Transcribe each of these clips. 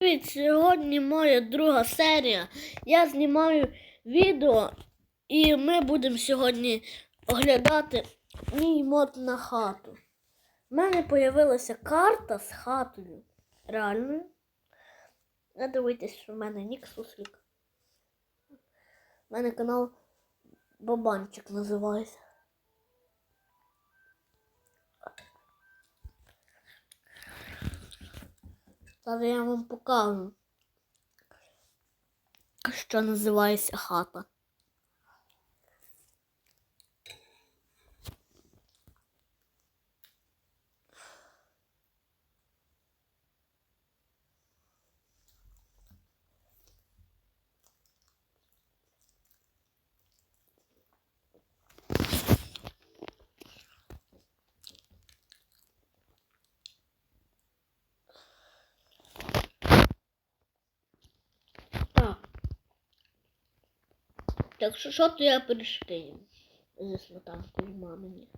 Привіт, сьогодні моя друга серія. Я знімаю відео і ми будемо сьогодні оглядати мій мод на хату. У мене з'явилася карта з хатою. Реальною. Не дивитесь, що в мене нік суслік. У мене канал Бабанчик називається. Зараз я вам покажу, що називається хата. Так. Так що що то я перешкину зі сметанкою мамині.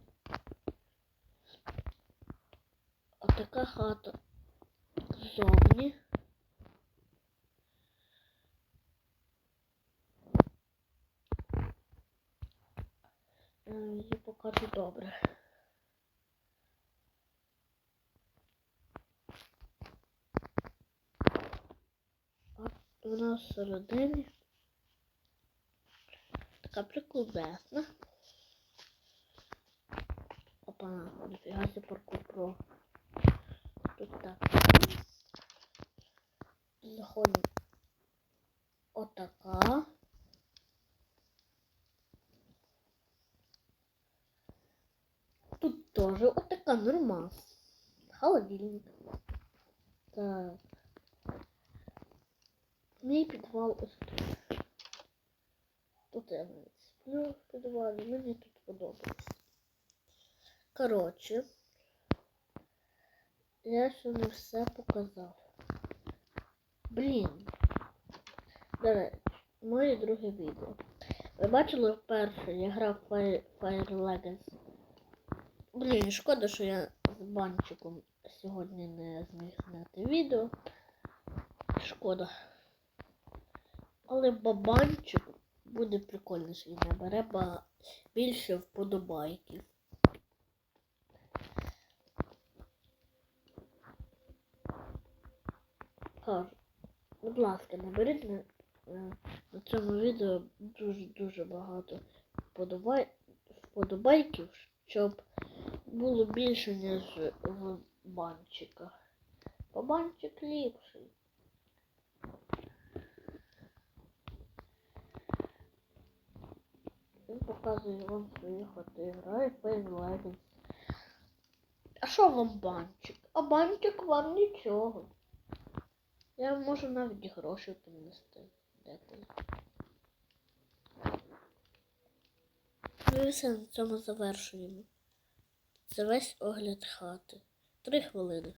Отака хата ззовні. Е, Її покажу добре. От вона всередині. Така прикольна. Опа, ніфіга себе паркур про. Тут так. Заходимо. Отака. Тут тоже отака норма. Холодильник. Так. Мій підвал ось тут. Тут я навіть сплю в підвалі, мені тут подобається. Коротше, я ще не все показав. Блін. До речі, моє друге відео. Ви бачили вперше, я грав Fire, Fire Legends. Блін, шкода, що я з банчиком сьогодні не зміг зняти відео. Шкода. Але бабанчик буде прикольно, що він набере більше вподобайків. Будь ласка, наберіть на, на, на цьому відео дуже-дуже багато вподобай, вподобайків, щоб було більше, ніж в банчиках. Бабанчик ліпший. Він показує вам в Legends. А що вам банчик? А банчик вам нічого. Я можу навіть гроші принести деколи. Ну все, на цьому завершуємо. Це весь огляд хати. Три хвилини.